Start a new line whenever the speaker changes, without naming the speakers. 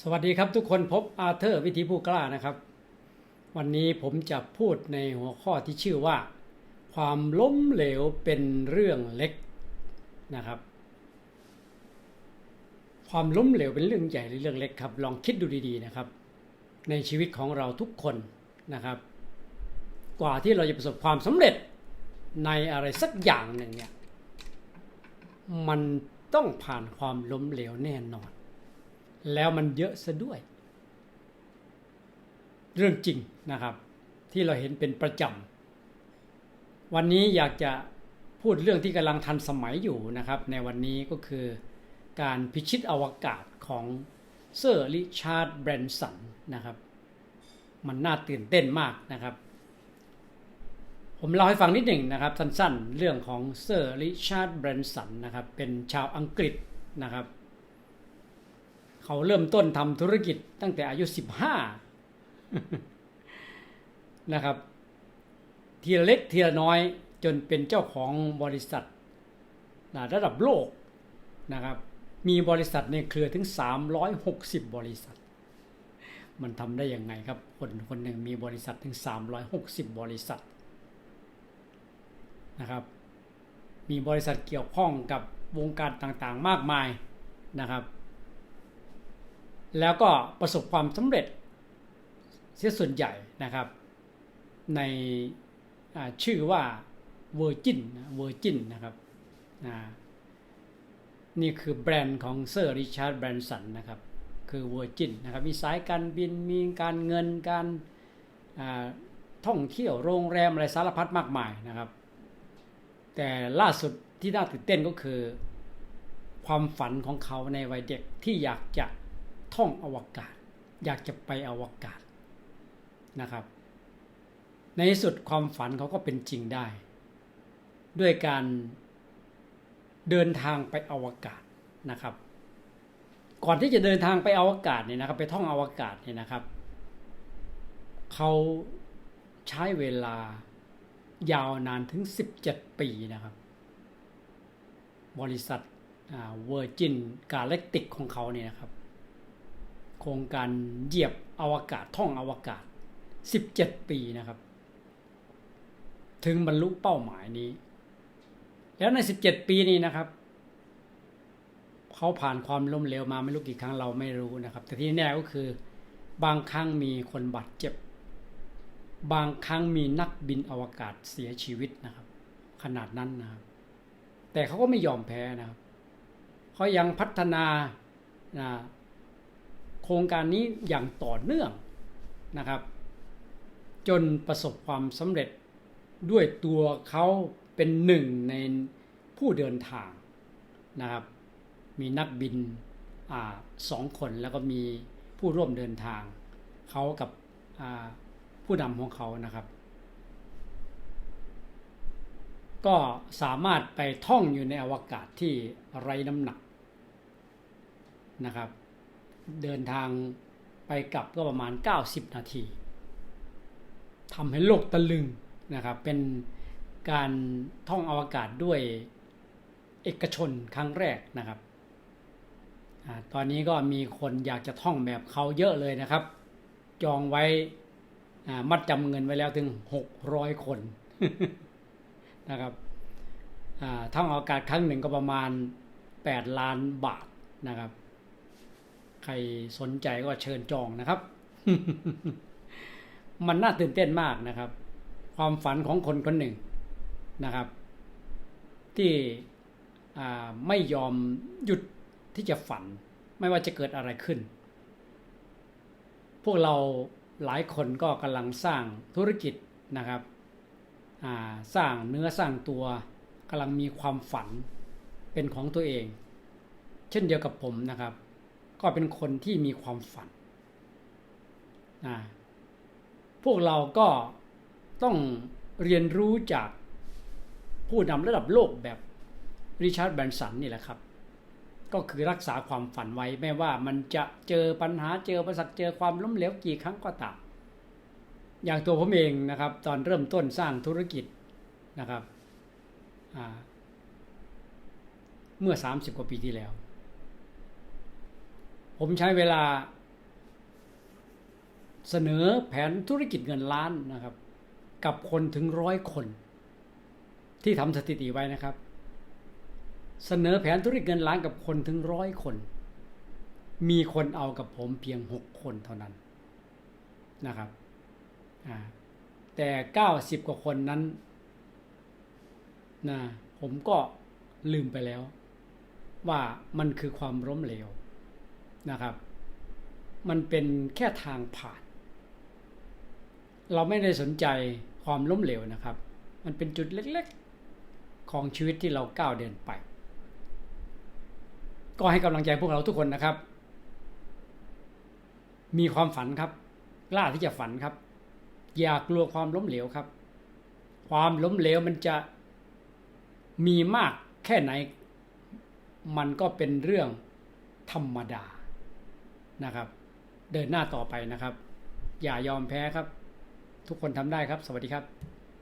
สวัสดีครับทุกคนพบอาเธอร์วิธีผู้กล้านะครับ วันนี้ผมจะพูดในหัวข้อที่ชื่อว่า ความล้มเหลวเป็นเรื่องเล็กนะครับ ความล้มเหลวเป็นเรื่องใหญ่หรือเรื่องเล็กครับ ลองคิดดูดี ๆนะครับ ในชีวิตของเราทุกคนนะครับ กว่าที่เราจะประสบความสำเร็จในอะไรสักอย่างหนึ่งเนี่ยมันต้องผ่านความล้มเหลวแน่นอน แล้วมันเยอะซะด้วย เรื่องจริงนะครับ ที่เราเห็นเป็นประจำวันนี้อยากจะพูดเรื่องที่กำลังทันสมัยอยู่นะครับ ในวันนี้ก็คือการพิชิตอวกาศของเซอร์ริชาร์ดแบรนสันนะครับ มันน่าตื่นเต้นมากนะครับ ผมเล่าให้ฟังนิดหนึ่งนะครับ สั้นๆ เรื่องของเซอร์ริชาร์ดแบรนสันนะครับ เป็นชาวอังกฤษนะครับ เขาเริ่มต้นทำธุรกิจตั้งแต่อายุ 15 นะครับทีละเล็กทีละน้อยจนเป็นเจ้าของบริษัทระดับโลกนะครับมีบริษัทในเครือถึง 360 บริษัท มันทำได้ยังไงครับ คนคนหนึ่งมีบริษัทถึง 360 บริษัทนะครับมีบริษัทเกี่ยวข้องกับวงการต่างๆ มากมายนะครับ แล้วก็ประสบความสำเร็จเสียส่วนใหญ่นะครับ ในชื่อว่า Virgin Virgin นะครับนี่คือแบรนด์ของเซอร์ริชาร์ดแบรนสันนะครับ คือ Virgin นะครับ มีสายการบินมีการเงินการท่องเที่ยวโรงแรมอะไรสารพัดมากมายนะครับ แต่ล่าสุดที่น่าตื่นเต้นก็คือ ความฝันของเขาในวัยเด็กที่อยากจะ ท่องอวกาศ อยากจะไปอวกาศนะครับ ในที่สุดความฝันเขาก็เป็นจริงได้ ด้วยการเดินทางไปอวกาศนะครับ ก่อนที่จะเดินทางไปอวกาศเนี่ยนะครับ ไปท่องอวกาศเนี่ยนะครับเขาใช้เวลายาวนานถึง 17 ปีนะครับ บริษัทเวอร์จินกาแล็กติกของเขาเนี่ยนะครับ โครงการเหยียบอวกาศท่องอวกาศ 17 ปีนะครับ ถึงบรรลุเป้าหมายนี้ แล้วใน 17 ปีนี้นะครับเขาผ่านความล้มเหลวมาไม่รู้กี่ครั้งเราไม่รู้นะครับ แต่ที่แน่ก็คือบางครั้งมีคนบาดเจ็บ บางครั้งมีนักบินอวกาศเสียชีวิตนะครับ ขนาดนั้นนะครับ แต่เขาก็ไม่ยอมแพ้นะครับเขายังพัฒนานะ โครงการนี้อย่างต่อเนื่องนะครับ จนประสบความสำเร็จด้วยตัวเขาเป็นหนึ่งในผู้เดินทางนะครับ มีนักบินอสองคนแล้วก็มีผู้ร่วมเดินทาง เขากับผู้นำของเขานะครับ ก็สามารถไปท่องอยู่ในอวกาศที่ไร้น้ำหนักนะครับ เดินทางไปกลับก็ประมาณ 90 นาทีทำให้โลกตะลึงนะครับเป็นการท่องอวกาศด้วยเอกชนครั้งแรกนะครับอตอนนี้ก็มีคนอยากจะท่องแบบเขาเยอะเลยนะครับ จองไว้มัดจำเงินไว้แล้วถึง 600 คนนะครับท่องอวกาศครั้งหนึ่งก็ประมาณ 8 ล้านบาทนะครับ ใครสนใจก็เชิญจองนะครับ มันน่าตื่นเต้นมากนะครับ ความฝันของคนคนหนึ่งนะครับ ที่ไม่ยอมหยุดที่จะฝัน ไม่ว่าจะเกิดอะไรขึ้น พวกเราหลายคนก็กำลังสร้างธุรกิจนะครับสร้างเนื้อสร้างตัวกำลังมีความฝันเป็นของตัวเอง เช่นเดียวกับผมนะครับ ก็เป็นคนที่มีความฝันพวกเราก็ต้องเรียนรู้จากผู้นำระดับโลกแบบริชาร์ดแบรนสันนี่แหละครับ ก็คือรักษาความฝันไว้ไม่ว่ามันจะเจอปัญหาเจอประสักเจอความล้มเหลวกี่ครั้งก็ตามอย่างตัวผมเองนะครับ ตอนเริ่มต้นสร้างธุรกิจนะครับเมื่อ 30 กว่าปีที่แล้ว ผมใช้เวลา เสนอแผนธุรกิจเงินล้านนะครับ กับคนถึงร้อยคน ที่ทำสถิติไว้นะครับ เสนอแผนธุรกิจเงินล้านกับคนถึงร้อยคน มีคนเอากับผมเพียงหกคนเท่านั้นนะครับแต่เก้าสิบกว่าคนนั้นนะผมก็ลืมไปแล้ว ว่ามันคือความล้มเหลว นะครับ มันเป็นแค่ทางผ่าน เราไม่ได้สนใจความล้มเหลวนะครับ มันเป็นจุดเล็กๆของชีวิตที่เราก้าวเดินไป ก็ให้กำลังใจพวกเราทุกคนนะครับ มีความฝันครับ กล้าที่จะฝันครับ อย่ากลัวความล้มเหลวครับ ความล้มเหลวมันจะมีมากแค่ไหน มันก็เป็นเรื่องธรรมดา นะครับ เดินหน้าต่อไปนะครับ อย่ายอมแพ้ครับ ทุกคนทำได้ครับ สวัสดีครับ